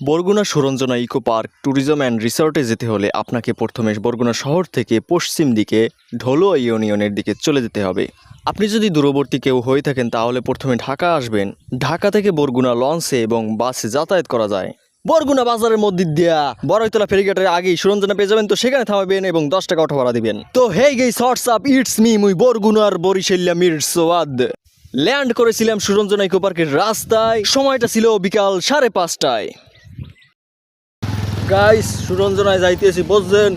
Barguna Suranjana eco park tourism and রিসর্টে যেতে হলে আপনাকে প্রথমে বরগুনা শহর থেকে পশ্চিম দিকে ঢোলো ইউনিয়নের দিকে চলে যেতে হবে। আপনি যদি দূরবর্তী কেউ হয়ে থাকেন তাহলে প্রথমে ঢাকা আসবেন। ঢাকা থেকে বরগুনা লঞ্চে এবং বাসে যাতায়াত করা যায়। বরগুনা বাজারের মধ্যে দিয়া বড়ইতলা ফেরিঘাটের আগেই সুরঞ্জনা পেয়ে যাবেন, তো সেখানে থামাবেন এবং দশ টাকা অটো ভাড়া দিবেন। তো hey guys shorts up, it's me, মুই বরগুনার বরিশাল্লা মির সোয়াদ। ল্যান্ড করেছিলাম সুরঞ্জনা ইকো পার্কের রাস্তায়, সময়টা ছিল বিকাল সাড়ে পাঁচটায়। গাইস, সুরঞ্জনায় যাইতেছি, বুঝছেন?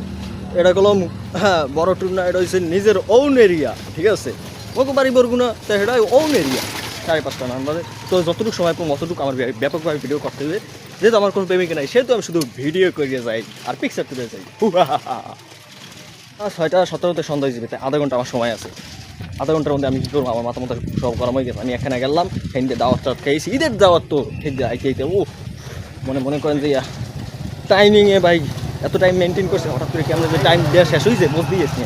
এটা কলম হ্যাঁ বড় টুর না এটা হচ্ছে নিজের ওন এরিয়া ঠিক আছে? ওকে বাড়ি বরগুনা তো এটা ওন এরিয়া সাড়ে পাঁচটা না আমাদের তো যতটুকু সময় পাবো, অতটুকু আমার ব্যাপকভাবে ভিডিও করতে হবে। যেহেতু আমার কোনো প্রেমিক নাই, সেহেতু আমি শুধু ভিডিও করিয়ে যাই আর পিকচার তুলে যাই। ছয়টা সতেরোতে সন্ধ্যা তাই আধা ঘণ্টা আমার সময় আছে। আধা ঘণ্টার মধ্যে আমি কী করব? আমার মাথা মাথা সব গরম হয়ে গেছে। আমি এখানে গেলাম হেনতে দাওয়াত খেয়েছি ঈদের দাওয়াত তো হেনতে আইতে আইতে ও মনে মনে করেন যে টাইমিংয়ে ভাই এত টাইম মেনটেন করছে, হঠাৎ করে কেমন যে টাইম দেওয়া শেষ হয়েছে বুঝতে গেছি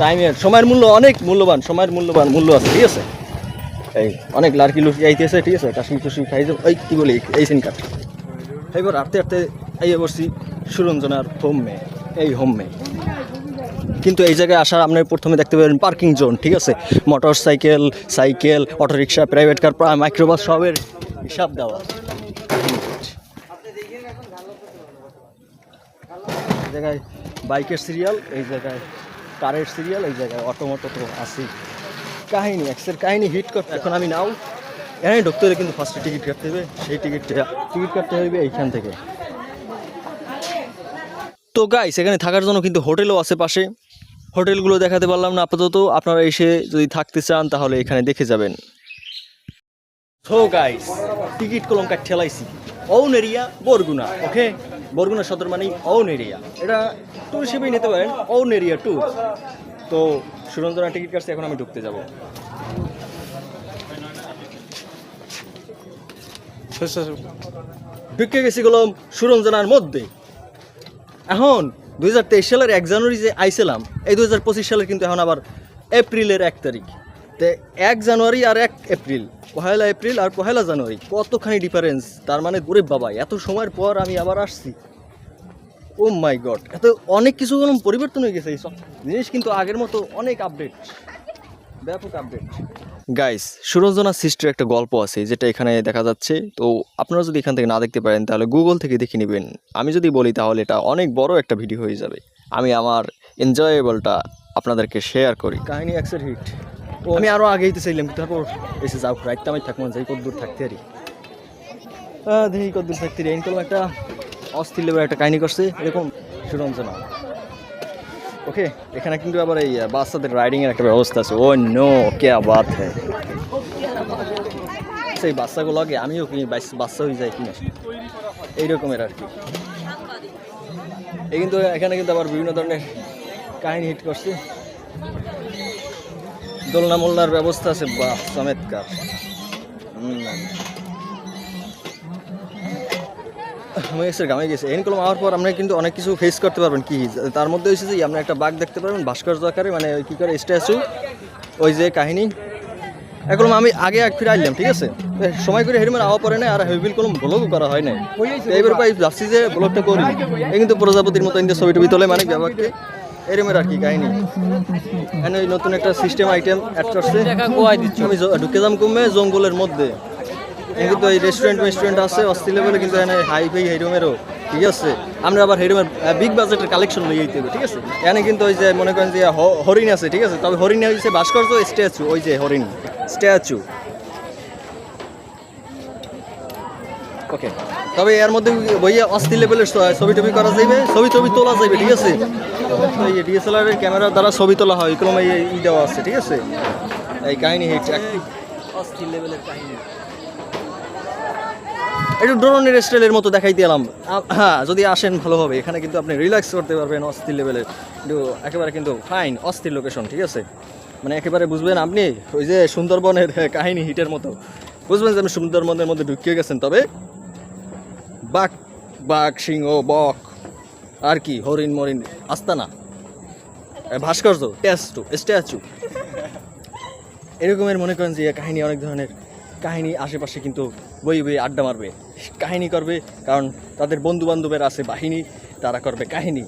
টাইমের সময়ের মূল্য অনেক মূল্যবান, সময়ের মূল্যবান মূল্য আছে, ঠিক আছে? এই অনেক লাড়কি লুকি আইতেছে, ঠিক আছে? কাশ্মীর কুশ্মীর খাই যাব এই কী বলি, এই সিন কাট এইবার হাঁটতে হাঁটতে আইয়ে বসছি সুরঞ্জনার হোম মে এই হোম মে কিন্তু এই জায়গায় আসার আপনি প্রথমে দেখতে পাবেন পার্কিং জোন ঠিক আছে? Motor cycle cycle autorickshaw private car microbus সবের হিসাব দেওয়া এই জায়গায় বাইকের সিরিয়াল এই জায়গায় কারের সিরিয়াল এই জায়গায় অটো মটো তো আছেই। কাহিনী এক্সের কাহিনী হিট করতে এখন আমি নাও। এখানে ঢুকতে হলে কিন্তু ফার্স্টে টিকিট কাটতে হবে। সেই টিকিটটা টিকিট কাটতে হবে এইখান থেকে। তো গাইস এখানে থাকার জন্য কিন্তু হোটেলও আছে পাশে। হোটেলগুলো দেখাতে পারলাম না, আপাতত। আপনারা এসে যদি থাকতে চান, তাহলে এখানে দেখে যাবেন। সো গাইস টিকিট কলম কাট ঠেলাইছি own area Barguna okay Barguna Sadar মানেই ওন এরিয়া এটা ট্যুর হিসেবেই নিতে পারেন ওন এরিয়া ট্যুর তো সুরঞ্জনা টিকিট কাটছে এখন আমি ঢুকতে যাব। ঢুকে গেছি গেলাম সুরঞ্জনার মধ্যে। এখন দুই হাজার তেইশ সালের এক জানুয়ারি যে আইছিলাম এই দুই পঁচিশ সালের কিন্তু এখন আবার এপ্রিলের এক তারিখ। তে এক জানুয়ারি আর এক এপ্রিল, পহেলা এপ্রিল আর পহেলা জানুয়ারি। কতখানি ডিফারেন্স তার মানে ওরে বাবা, এত সময়ের পর আমি আবার আসছি। ও মাই গড এত অনেক কিছু কোনো পরিবর্তন হয়ে গেছে এই সব জিনিস, কিন্তু আগের মতো অনেক আপডেট ব্যাপক আপডেট গাইস সুরঞ্জনা সৃষ্টির একটা গল্প আছে, যেটা এখানে দেখা যাচ্ছে। তো আপনারা যদি এখান থেকে না দেখতে পারেন, তাহলে গুগল থেকে দেখে নেবেন। আমি যদি বলি, তাহলে এটা অনেক বড় একটা ভিডিও হয়ে যাবে। আমি আমার এনজয়েবলটা আপনাদেরকে শেয়ার করি। কাহিনী একসের হিট আমি আরও আগেই তো চাইলাম তারপর এসে যাও রাইতে আমি থাকব যাই কত দূর থাকতে আহ, দেখি কত দূর থাকতে পারি। এরকম একটা অস্থির লেবার একটা কাহিনী করছে এরকম সুরঞ্জনা ওকে এখানে কিন্তু আবার এই বাচ্চাদের রাইডিং এর একটা ব্যবস্থা আছে। ও নো কে বাত সেই বাচ্চাগুলো আগে আমিও কিনি বাচ্চা হয়ে যায় কিনে? এইরকমের আর কি। এই কিন্তু এখানে কিন্তু আবার বিভিন্ন ধরনের কাহিনী হিট করছে। দোলনা মোলনার ব্যবস্থা আছে, বাহ, চমৎকার। আমি গামে গেছি। এই কলম আওয়ার পর আমরা কিন্তু অনেক কিছু ফেস করতে পারবেন, কি তার মধ্যে হয়েছে যে আমরা একটা বাঘ দেখতে পারবেন, ভাস্কর্য আকারে মানে কি করে স্ট্যাচু ওই যে কাহিনী। এখন আমি আগে এক ফিরে আইলাম, ঠিক আছে? সময় করে হেরমের আওয়া পরে না আর হেবিল কলম ব্লগও করা হয় নাই। এইবার ভাবছি যে ব্লগটা করি। এই কিন্তু প্রজাপতির মতো ছবি টবি তোলে মানে ব্যাপারকে এরমের আর কি কাহিনী। এখানে ওই নতুন একটা সিস্টেম আইটেম অ্যাড করছে। আমি ঢুকে যাম কমে জঙ্গলের মধ্যে। কিন্তু এই রেস্টুরেন্ট রেস্টুরেন্ট আছে অস্থির লেভেলে কিন্তু এখানে হাই ফাই হেরোমেরও ঠিক আছে? আমরা আবার হেরোমের বিগ বাজেটের কালেকশন লই যেতে হবে ঠিক আছে? এখানে কিন্তু ওই যে মনে করেন যে হরিণ আছে, ঠিক আছে? তবে হরিণ হয়েছে ভাস্কর্য স্ট্যাচু ওই যে হরিণ স্ট্যাচু ওকে তবে এর মধ্যে বইয়ে অস্থির লেভেলের ছবি টবি করা যাইবে ছবি টবি তোলা যাইবে, ঠিক আছে? এই ডিএসএলআর এর ক্যামেরার দ্বারা ছবি তোলা হয় এরকম এই ই দেওয়া আছে ঠিক আছে? এই কাহিনী হিট অস্থির লেভেলের কাহিনী। একটু ড্রোনের স্টাইলের মতো দেখাই দিলাম হ্যাঁ যদি আসেন ভালো হবে। এখানে কিন্তু আপনি রিল্যাক্স করতে পারবেন অস্থির লেভেলের কিন্তু একেবারে কিন্তু ফাইন অস্থির লোকেশন ঠিক আছে? মানে একেবারে বুঝবেন আপনি ওই যে সুন্দরবনের কাহিনী হিটের মতো। বুঝবেন যে আপনি সুন্দরবনের মধ্যে ঢুকিয়ে গেছেন তবে। বাঘ বাঘ সিংহ বক আর কি, হরিণ মরিণ, আস্তানা। ভাস্কর্য স্ট্যাচু স্ট্যাচু। এরকমের মনে করেন যে কাহিনী অনেক ধরনের কাহিনী আশেপাশে কিন্তু বই বই আড্ডা মারবে। কাহিনী করবে কারণ তাদের বন্ধু বান্ধবের আছে বাহিনী, তারা করবে কাহিনী।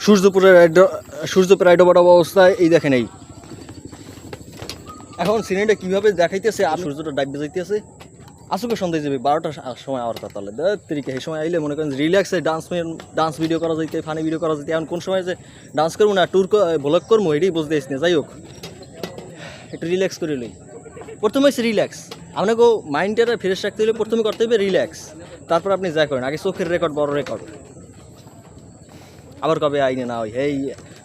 সূর্যপুরের রাইড- সূর্যপুর রাইডোবাট অবস্থায় এই দেখেন এই। এখন সিনেটা কীভাবে দেখাইতেছে? আর সূর্যটা ডাইবে যাইতেছে আসুকে সন্দেহ যাবে, বারোটার সময় আবার কথা তাহলে। তরিকে এই সময় আইলে মনে করেন রিল্যাক্সে ডান্স ডান্স ভিডিও করা যাইতে ফানি ভিডিও করা যাইতে। এখন কোন সময় যে ডান্স করব না ট্যুর ব্লগ করব, এটাই বুঝতে আসছি না যাই হোক, একটু রিল্যাক্স করে লই। প্রথমে হচ্ছে রিল্যাক্স আপনাকে মাইন্ডটা ফ্রেশ রাখতে হলে প্রথমে করতে হবে রিল্যাক্স তারপর আপনি যা করেন, আগে চোখের রেকর্ড বড় রেকর্ড আবার কবে আইনে না হয় এই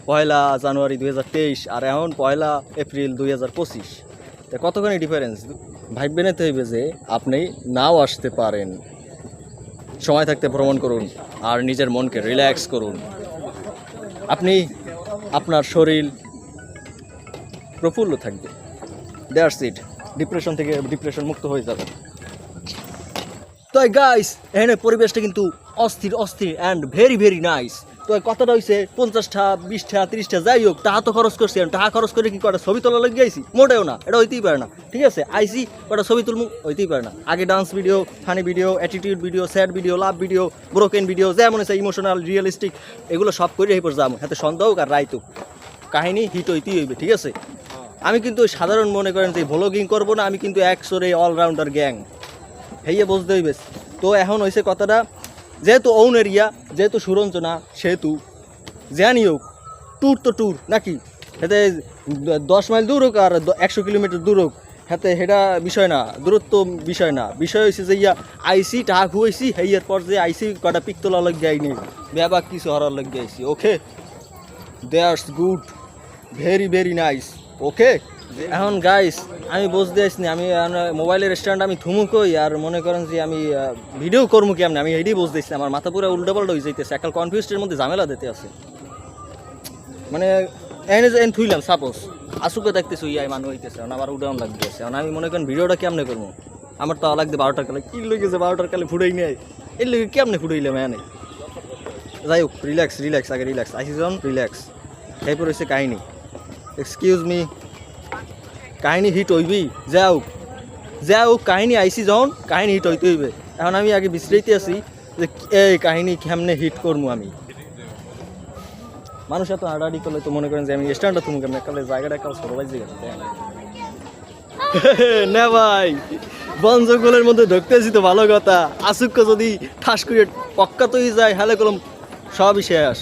পয়লা জানুয়ারি দুই হাজার তেইশ, আর এখন পয়লা এপ্রিল দুই হাজার পঁচিশ। তা কতখানি ডিফারেন্স ভাববে নিতে হইবে যে আপনি নাও আসতে পারেন। সময় থাকতে ভ্রমণ করুন আর নিজের মনকে রিল্যাক্স করুন। আপনি আপনার শরীর প্রফুল্ল থাকবে। দেয়ার সিট ডিপ্রেশন থেকে ডিপ্রেশন মুক্ত হয়ে যাবে। তো গাইস এখানে পরিবেশটা কিন্তু অস্থির অস্থির অ্যান্ড ভেরি ভেরি নাইস তো এই কথাটা হইছে, পঞ্চাশটা, বিশটা, তিরিশটা, যাই হোক, টাকা তো খরচ করছি টাকা খরচ করে কি কটা ছবি তোলা লেগে আইছি? মোটেও না, এটা হইতেই পারে না। ঠিক আছে আইসি কটা ছবি তুলমু? হইতেই পারে না। আগে dance video funny video attitude video sad video love video broken video যেমন আছে ইমোশনাল রিয়েলিস্টিক এগুলো সব করে এই পর হাতে সন্দেহ আর রাইত। কাহিনী হিট হইতেই হইবে, ঠিক আছে? আমি কিন্তু সাধারণ মনে করেন যে ভ্লগিং করব না, আমি কিন্তু একশোরে অলরাউন্ডার গ্যাং হেয়ে বুঝতে হইবে। তো এখন হয়েছে কথাটা যেহেতু ওন এরিয়া যেহেতু সুরঞ্জনা, সেহেতু জানি হোক ট্যুর তো ট্যুর নাকি? এতে দশ মাইল দূর হোক আর একশো কিলোমিটার দূর হোক, হাতে সেটা বিষয় না, দূরত্ব বিষয় না। বিষয় হয়েছে যে ইয়া, আইসি টাকা খুয়াইছি হেয়ার পর যে আইসি কটা পিক তোলা লগ যায়নি ব্যাবা কিছু horror log I see okay that's good very very nice okay এখন গাইস আমি বুঝতে আসছি আমি মোবাইলের স্ট্যান্ড আমি থুমু কই, আর মনে করেন যে আমি ভিডিও করব কেমন? আমি এটাই বুঝতে আসছি আমার মাথা পুরো উল্টো পাল্টা হয়ে যাইতেছে একটা কনফিউজের মধ্যে ঝামেলা দিতে আছে। মানে এনে যে, এন থুইলাম সাপোজ আসুকে দেখতেছি ইয়াই মানুষ হইতেছে আমার উডাউন লাগতেছে, এখন আমি মনে করেন ভিডিওটা কেমনে করব আমার তো লাগবে বারোটার কালে, কি লেগেছে বারোটার কালে ফুটাই নেই? এর লেগে কেমনে ফুটাইলাম এনে? যাই হোক রিল্যাক্স রিল্যাক্স আগে রিল্যাক্স আইসিজন রিল্যাক্স এরপর হচ্ছে কাহিনী। এক্সকিউজ মি কাহিনী হিট হইবি। যা হোক। যা হোক, কাহিনী আইসি যখন, কাহিনী হিট হইতে হইবে। এখন আমি আগে বিশ্রাইতে আছি যে এই কাহিনী কেমনে হিট করব আমি। মানুষ এত হাঁটাহাঁটি করলে তো মনে করেন যে আমি স্ট্যান্ডটা তুমি কেমন? একালে জায়গাটা একাল সরো বাইজে গেছে না ভাই, বন জঙ্গলের মধ্যে ঢুকতেছি তো ভালো কথা। আসুক যদি ঠাস করে পক্কা তৈরি যায়, হালে কলম, সবই শেষ।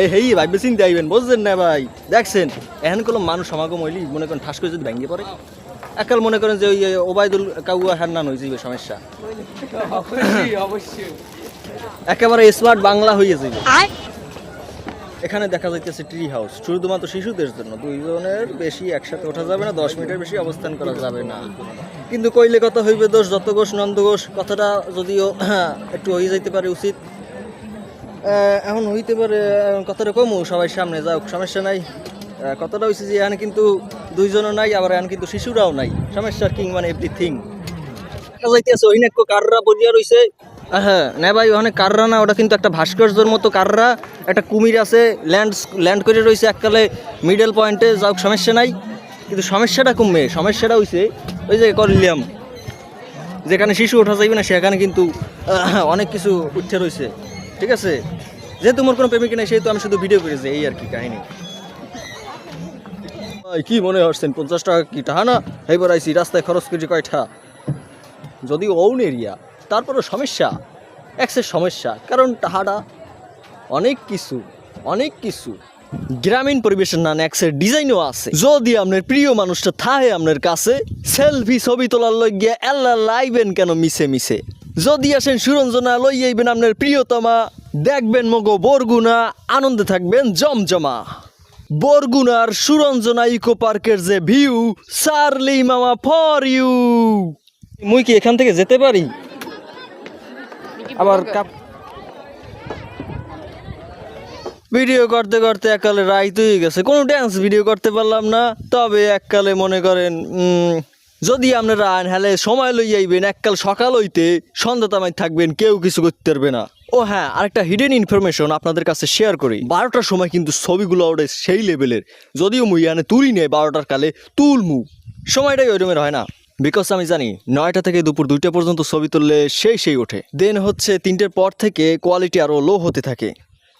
এই হেই চিন্তা আইবেন বুঝছেন না ভাই? দেখছেন এখন কলম মানুষ সমাগম হইলি মনে করেন ঠাস করে যদি ভেঙে পড়ে। একাল মনে করেন যে ওই ওবায়দুল কাউয়া হান্নান হয়ে যাবে সমস্যা। একেবারে স্মার্ট বাংলা হয়ে যাবে এখানে দেখা যাইতেছে ট্রি হাউস শুধুমাত্র শিশুদের জন্য। দুইজনের বেশি একসাথে ওঠা যাবে না দশ মিনিটের বেশি অবস্থান করা যাবে না। কিন্তু কইলে কথা হইবে দোষ যত ঘোষ নন্দ ঘোষ কথাটা যদিও একটু হয়ে যাইতে পারে উচিত। এখন হইতে পারে কথাটা কমু, সবাই সামনে যাওক, সমস্যা নাই। কথাটা হয়েছে যে এখানে কিন্তু দুইজনও নাই, আবার এখন কিন্তু শিশুরাও নাই। সমস্যা কিং মানে এভরিথিং যাইতেছে কাররা বলিয়া হ্যাঁ না ভাই ওখানে কাররা না ওটা কিন্তু একটা ভাস্কর্যের মতো কাররা। একটা কুমির আছে ল্যান্ড ল্যান্ড এককালে মিডল পয়েন্টে যাও সমস্যা নাই। কিন্তু সমস্যাটা কমবে সমস্যাটা ওই যে করলিয়াম যেখানে শিশু ওঠা যাইবে না, সেখানে কিন্তু অনেক কিছু উঠে রয়েছে ঠিক আছে? যেহেতু মোর কোনো প্রেমিক নেই, সেহেতু আমি শুধু ভিডিও করেছি এই আর কি কাহিনী। কি মনে হচ্ছেন পঞ্চাশ টাকা কি টাকা না? এইবার আইসি রাস্তায় খরচ করেছি কয়টা? যদি ওন এরিয়া তারপরে সমস্যা এক্সের সমস্যা, কারণ তাহারা অনেক কিছু অনেক কিছু। গ্রামীণ পরিবেশের নান এক্সের ডিজাইনও আছে। যদি আপনার প্রিয় মানুষটা থাহে আপনার কাছে সেলফি ছবি তোলার লইগিয়া এল্লা লাইবেন কেন মিশে মিশে যদি আসেন সুরঞ্জনা, লই আইবেন আপনার প্রিয়তমা। দেখবেন মগো বরগুনা, আনন্দে থাকবেন জমজমা। বরগুনার সুরঞ্জনা ইকো পার্কের যে ভিউ সারলি মামা ফর ইউ। মুই কি এখান থেকে যেতে পারি? আবার কাপ ভিডিও করতে করতে এককালে রাইত হয়ে গেছে। কোনো ড্যান্স ভিডিও করতে পারলাম না, তবে এককালে মনে করেন যদি আপনারা আইন হেলে সময় লই যাইবেন এককাল সকাল হইতে সন্ধ্যা তামাই থাকবেন, কেউ কিছু করতে পারবে না। ও হ্যাঁ আরেকটা হিডেন ইনফরমেশন আপনাদের কাছে শেয়ার করি। বারোটার সময় কিন্তু ছবিগুলো ওঠে সেই লেভেলের যদিও মুই এনে তুলি নেই বারোটার কালে, তুলমু। সময়টাই ওই রকমের হয় না। বিকজ আমি জানি, নয়টা থেকে দুপুর দুইটা পর্যন্ত ছবি তুললে সেই সেই ওঠে। দেন হচ্ছে তিনটের পর থেকে কোয়ালিটি আরও লো হতে থাকে।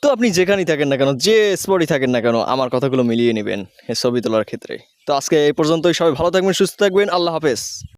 তো আপনি যেখানেই থাকেন না কেন, যে স্পটই থাকেন না কেন, আমার কথাগুলো মিলিয়ে নেবেন ছবি তোলার ক্ষেত্রে। তো আজকে এই পর্যন্তই, সবাই ভালো থাকবেন, সুস্থ থাকবেন, আল্লাহ হাফেজ।